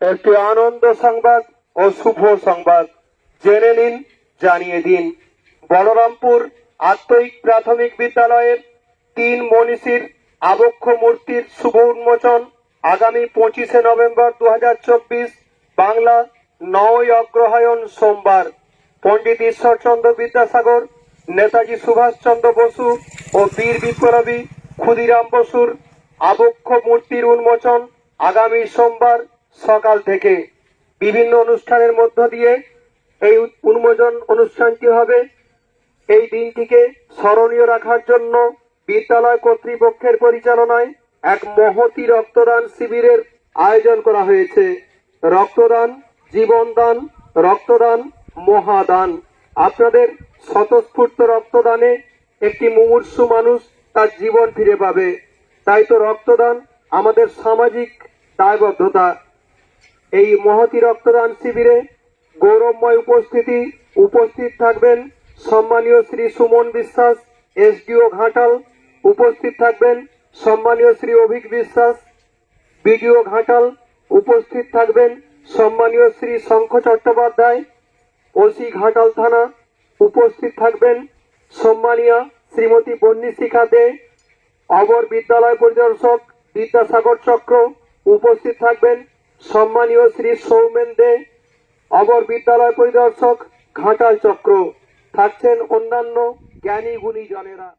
একটি আনন্দ সংবাদ ও শুভ সংবাদ। জেনে নিন, জানিয়ে দিন। বলরামপুর আত্মিক প্রাথমিক বিদ্যালয়ের তিন মনীষীর আবক্ষ মূর্তির শুভ উন্মোচন আগামী পঁচিশে নভেম্বর দু হাজার চব্বিশ, বাংলা নয় অগ্রহায়ণ সোমবার। পণ্ডিত ঈশ্বরচন্দ্র বিদ্যাসাগর, নেতাজি সুভাষচন্দ্র বসু ও বীর বিপ্লবী ক্ষুদিরাম বসুর আবক্ষ মূর্তির উন্মোচন আগামী সোমবার সকাল থেকে বিভিন্ন অনুষ্ঠানের মধ্য দিয়ে এই উন্মোচন অনুষ্ঠানটি হবে। এই দিনটিকে স্মরণীয় রাখার জন্য বিদ্যালয় কর্তৃপক্ষের পরিচালনায় এক মহতি রক্তদান শিবিরের আয়োজন করা হয়েছে। রক্তদান, জীবনদান, রক্তদান, মহাদান। আপনাদের স্বতঃস্ফূর্ত রক্তদানে একটি মুমূর্ষু মানুষ তার জীবন ফিরে পাবে। তাই তো রক্তদান আমাদের সামাজিক দায়বদ্ধতা। এই মহতি রক্তদান শিবিরে গৌরবময় উপস্থিতি উপস্থিত থাকবেন সম্মানীয় শ্রী সুমন বিশ্বাস, এসডিও ঘাটাল। উপস্থিত থাকবেন সম্মানীয় শ্রী অভিক বিশ্বাস, বিডিও ঘাটাল। উপস্থিত থাকবেন সম্মানীয় শ্রী শঙ্খ চট্টোপাধ্যায়, ওসি ঘাটাল থানা। উপস্থিত থাকবেন সম্মানীয় শ্রীমতী বন্নিশিখা দে অবর বিদ্যালয় পরিদর্শক বিদ্যাসাগর চক্র। উপস্থিত থাকবেন সম্মানীয় শ্রী সৌমেন দে অবর বিদ্যালয় পরিদর্শক ঘাটাল চক্র। থাকছেন অন্যান্য জ্ঞানী গুণীজনেরা।